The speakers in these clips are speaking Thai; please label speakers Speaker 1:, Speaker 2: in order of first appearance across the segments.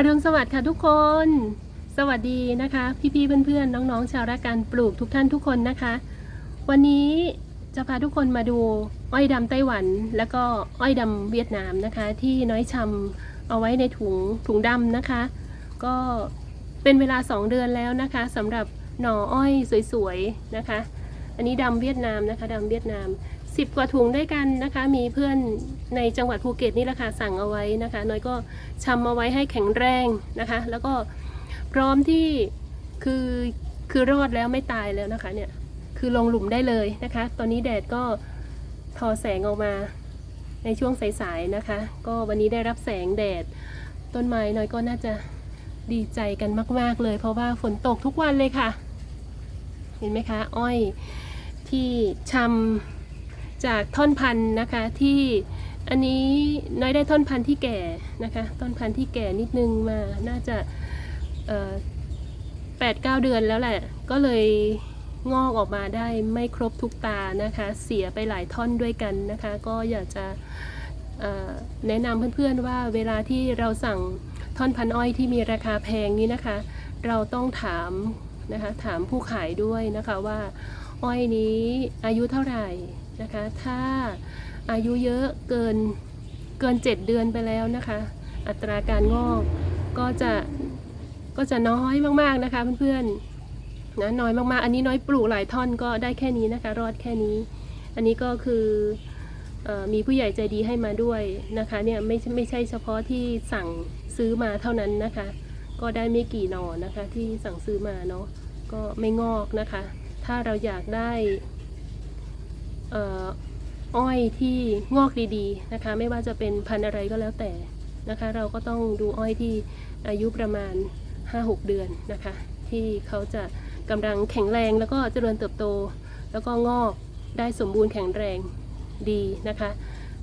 Speaker 1: อรุณสวัสดิ์ค่ะทุกคน สวัสดีนะคะ พี่ๆเพื่อนๆน้องๆ ชาวรักการปลูกทุกท่านทุกคนนะคะ วันนี้จะพาทุกคนมาดูอ้อยดำไต้หวัน แล้วก็อ้อยดำเวียดนามนะคะ ที่น้อยชำเอาไว้ในถุงถุงดำนะคะ ก็เป็นเวลา 2 เดือนแล้วนะคะสำหรับหน่ออ้อยสวยๆนะคะ อันนี้ดำเวียดนามนะคะดำเวียดนาม 10 กว่าถุงด้วยกันนะคะ มีเพื่อนในจังหวัดภูเก็ตนี่แหละค่ะสั่งเอาไว้นะคะ น้อยก็ชำเอาไว้ให้แข็งแรงนะคะ แล้วก็พร้อมที่คือคือรอดแล้วไม่ตายแล้วนะคะเนี่ยคือลงหลุมได้เลยนะคะ ตอนนี้แดดก็ทอแสงออกมาในช่วงสายๆนะคะ ก็วันนี้ได้รับแสงแดด ต้นไม้น้อยก็น่าจะดีใจกันมาก ๆเลย เพราะว่าฝนตกทุกวันเลยค่ะ เห็นไหมคะ อ้อยที่ชำ จากท่อนพันธุ์นะคะที่อันนี้น้อยได้ท่อนพันธุ์ที่แก่นะคะต้นพันธุ์ที่แก่นิดนึงมาน่าจะแปดเก้าเดือนแล้วแหละ ก็เลยงอกออกมาได้ไม่ครบทุกตานะคะ เสียไปหลายท่อนด้วยกันนะคะ ก็อยากจะแนะนำเพื่อนๆว่าเวลาที่เราสั่งท่อนพันธุ์อ้อยที่มีราคาแพงนี้นะคะ เราต้องถามนะคะถามผู้ขายด้วยนะคะว่า อ้อยนี้อายุเท่าไหร่ นะคะ ถ้าอายุเยอะเกินเกิน 7 เดือนไปแล้วนะคะ อัตราการงอกก็จะก็จะน้อยมากๆนะคะเพื่อนๆนะน้อยมากๆ อันนี้น้อยปลูกหลายท่อนก็ได้แค่นี้นะคะ รอดแค่นี้ อันนี้ก็คืออมีผู้ใหญ่ใจดีให้มาด้วยนะคะเนี่ยไม่ไม่ใช่เฉพาะที่สั่งซื้อมาเท่านั้นนะคะ ก็ได้ไม่กี่หนอนะคะที่สั่งซื้อมาเนาะก็ไม่งอกนะคะ ถ้าเราอยากได้ อ้อยที่งอกดีๆนะคะ ไม่ว่าจะเป็นพันธุ์อะไรก็แล้วแต่นะคะ เราก็ต้องดูอ้อยที่อายุประมาณ 5-6 เดือนนะคะ ที่เขาจะกำลังแข็งแรงแล้วก็เจริญเติบโต แล้วก็งอกได้สมบูรณ์แข็งแรงดีนะคะ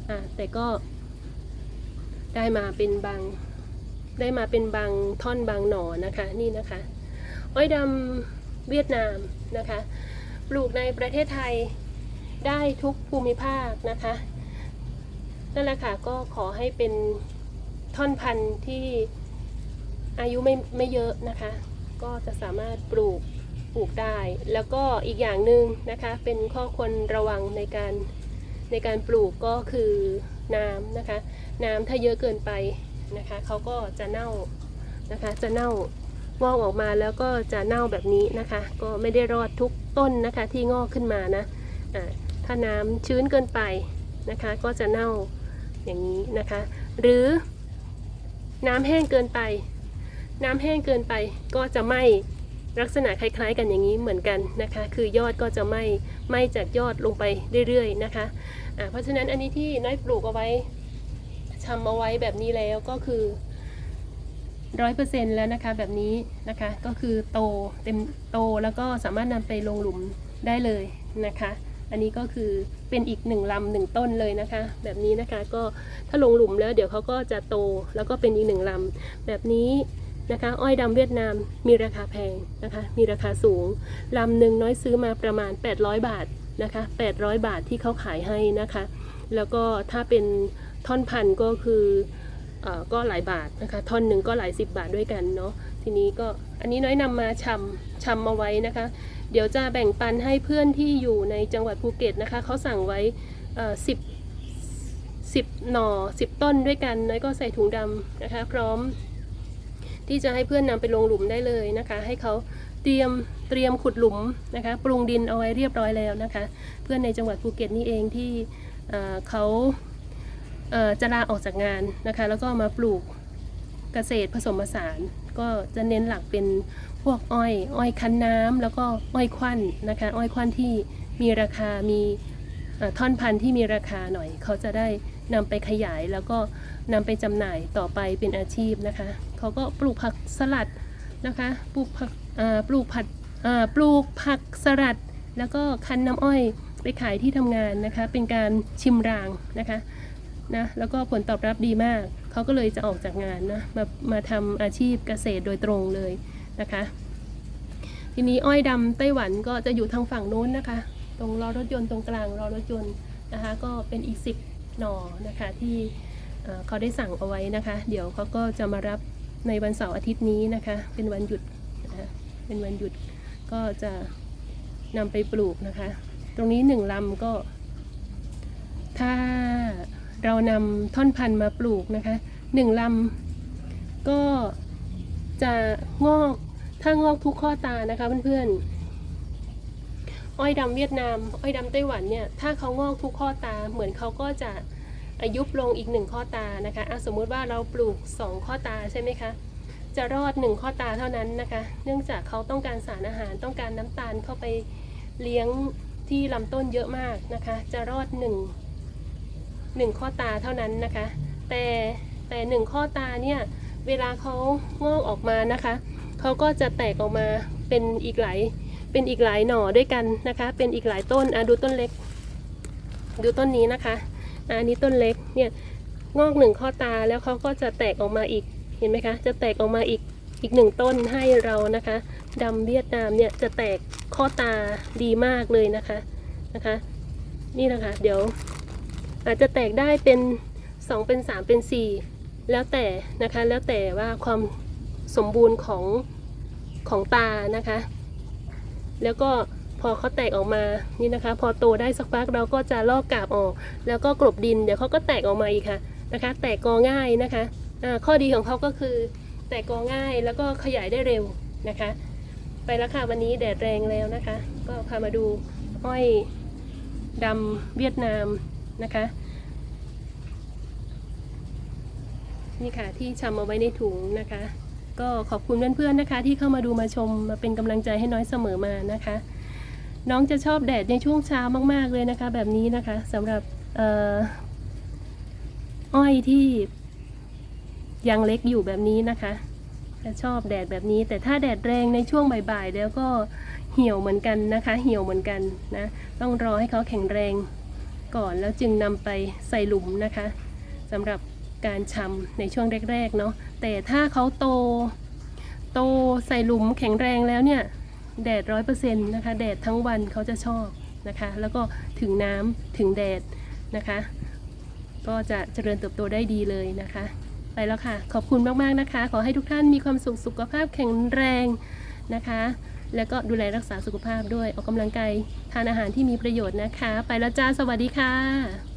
Speaker 1: อ่าแต่ก็ได้มาเป็นบางได้มาเป็นบางท่อนบางหน่อนะคะนี่นะคะ อ้อยดำเวียดนามนะคะ ปลูกในประเทศไทย ได้ทุกภูมิภาคนะคะ นั่นแหละค่ะก็ขอให้เป็นท่อนพันธุ์ที่อายุไม่ไม่เยอะนะคะ ก็จะสามารถปลูกปลูกได้ แล้วก็อีกอย่างหนึ่งนะคะ เป็นข้อควรระวังในการในการปลูกก็คือน้ำนะคะ น้ำถ้าเยอะเกินไปนะคะเขาก็จะเน่านะคะจะเน่างอกออกมาแล้วก็จะเน่าแบบนี้นะคะ ก็ไม่ได้รอดทุกต้นนะคะที่งอกขึ้นมานะอ่า ถ้าน้ำชื้นเกินไปนะคะก็จะเน่าอย่างนี้นะคะ หรือน้ำแห้งเกินไป น้ำแห้งเกินไปก็จะไหม้ลักษณะคล้ายๆ กันอย่างนี้เหมือนกันนะคะ คือยอดก็จะไหม้ไหม้จากยอดลงไปเรื่อยๆนะคะอ่าเพราะฉะนั้นอันนี้ที่น้อยปลูกเอาไว้ชำเอาไว้แบบนี้แล้วก็คือร้อยเปอร์เซ็นแล้วนะคะแบบนี้นะคะก็คือโตเต็มโตแล้วก็สามารถนำไปลงหลุมได้เลยนะคะ อันนี้ก็คือเป็นอีกหนึ่งลำหนึ่งต้นเลยนะคะ แบบนี้นะคะก็ถ้าลงหลุมแล้วเดี๋ยวเขาก็จะโตแล้วก็เป็นอีกหนึ่งลำแบบนี้นะคะอ้อยดำเวียดนามมีราคาแพงนะคะ มีราคาสูงลำหนึ่งน้อยซื้อมาประมาณ 800 บาทนะคะ 800 บาทที่เขาขายให้นะคะ แล้วก็ถ้าเป็นท่อนพันก็คือเอ่อก็หลายบาทนะคะ ท่อนหนึ่งก็หลายสิบบาทด้วยกันเนาะทีนี้ก็อันนี้น้อยนำมาชำชำมาไว้นะคะ เดี๋ยวจะแบ่งปันให้เพื่อนที่อยู่ในจังหวัดภูเก็ตนะคะเขาสั่งไว้สิบสิบหน่อสิบต้นด้วยกันน้อยก็ใส่ถุงดำนะคะ พร้อม ที่จะให้เพื่อนนำไปลงหลุมได้เลยนะคะ ให้เขาเตรียมเตรียมขุดหลุมนะคะ ปรุงดินเอาไว้เรียบร้อยแล้วนะคะ เพื่อนในจังหวัดภูเก็ตนี่เองที่เเขาเจะลาออกจากงานนะคะ แล้วก็มาปลูกเกษตรผสมผสาน ก็จะเน้นหลักเป็นพวกอ้อย อ้อยคั้นน้ำแล้วก็อ้อยควันนะคะ อ้อยควันที่มีราคา มีท่อนพันธุ์ที่มีราคาหน่อย เขาจะได้นำไปขยายแล้วก็นำไปจำหน่ายต่อไปเป็นอาชีพนะคะ เขาก็ปลูกผักสลัดนะคะ ปลูกผักปลูกผัดปลูกผักสลัด แล้วก็คั้นน้ำอ้อยไปขายที่ทำงานนะคะ เป็นการชิมรางนะคะ นะแล้วก็ผลตอบรับดีมาก เขาก็เลยจะออกจากงานนะมามาทำอาชีพเกษตรโดยตรงเลยนะคะ ทีนี้อ้อยดำไต้หวันก็จะอยู่ทางฝั่งโน้นนะคะ ตรงล้อรถยนต์ตรงกลางล้อรถยนต์นะคะ ก็เป็นอีกสิบหน่อนะคะที่เขาได้สั่งเอาไว้นะคะ เดี๋ยวเขาก็จะมารับในวันเสาร์อาทิตย์นี้นะคะ เป็นวันหยุดนะคะเป็นวันหยุดก็จะนำไปปลูกนะคะ ตรงนี้หนึ่งลำก็ถ้า เรานำท่อนพันธุ์มาปลูกนะคะหนึ่งลำก็จะงอกถ้างอกทุกข้อตานะคะเพื่อนๆอ้อยดำเวียดนาม อ้อยดำไต้หวันเนี่ยถ้าเขางอกทุกข้อตาเหมือนเขาก็จะอายุบลงอีกหนึ่งข้อตานะคะะสมมุติว่าเราปลูกสองข้อตาใช่ไหมคะจะรอดหนึ่งข้อตาเท่านั้นนะคะ เนื่องจากเขาต้องการสารอาหารต้องการน้ำตาลเข้าไปเลี้ยงที่ลำต้นเยอะมากนะคะ จะรอดห หนึ่งข้อตาเท่านั้นนะคะ แต่แต่หนึ่งข้อตาเนี่ยเวลาเขางอกออกมานะคะเขาก็จะแตกออกมาเป็นอีกหลายเป็นอีกหลายหน่อด้วยกันนะคะ เป็นอีกหลายต้นอะดูต้นเล็ก ดูต้นนี้นะคะอะอันนี้ต้นเล็กเนี่ยงอกหนึ่งข้อตาแล้วเขาก็จะแตกออกมาอีกเห็นไหมคะ จะแตกออกมาอีกอีกหนึ่งต้นให้เรานะคะดำเวียดนามเนี่ยจะแตกข้อตาดีมากเลยนะคะนะคะ นี่นะคะ เดี๋ยว อาจจะแตกได้เป็น 2 เป็น 3 เป็น 4 แล้วแต่นะคะแล้วแต่ว่าความสมบูรณ์ของของตานะคะ แล้วก็พอเขาแตกออกมานี่นะคะ พอโตได้สักพักเราก็จะลอกกาบออก แล้วก็กลบดินเดี๋ยวเขาก็แตกออกมาอีกค่ะนะคะ แตกกอง่ายนะคะอ่าข้อดีของเขาก็คือแตกกอง่ายแล้วก็ขยายได้เร็วนะคะ ไปแล้วค่ะวันนี้แดดแรงแล้วนะคะ ก็พามาดูอ้อยดำเวียดนาม นะคะ นี่ค่ะที่ชำเอาไว้ในถุงนะคะ ก็ขอบคุณเพื่อนๆนะคะ ที่เข้ามาดูมาชมมาเป็นกำลังใจให้น้อยเสมอมานะคะ น้องจะชอบแดดในช่วงเช้ามากๆเลยนะคะ แบบนี้นะคะสำหรับออ้อยที่ยังเล็กอยู่แบบนี้นะคะจะชอบแดดแบบนี้ แต่ถ้าแดดแรงในช่วงบ่ายๆ แล้วก็เหี่ยวเหมือนกันนะคะ เหี่ยวเหมือนกันนะ ต้องรอให้เขาแข็งแรง ก่อนแล้วจึงนำไปใส่หลุมนะคะสำหรับการชำในช่วงแรกๆเนาะแต่ถ้าเขาโต โตใส่หลุมแข็งแรงแล้วเนี่ยแดดร้อยเปอร์เซ็นต์นะคะแดดทั้งวันเขาจะชอบนะคะแล้วก็ถึงน้ำถึงแดดนะคะ ก็จะเจริญเติบโตได้ดีเลยนะคะ ไปแล้วค่ะ ขอบคุณมากๆนะคะ ขอให้ทุกท่านมีความสุขสุขภาพแข็งแรงนะคะ แล้วก็ดูแลรักษาสุขภาพด้วยออกกำลังกายทานอาหารที่มีประโยชน์นะคะ ไปแล้วจ้าสวัสดีค่ะ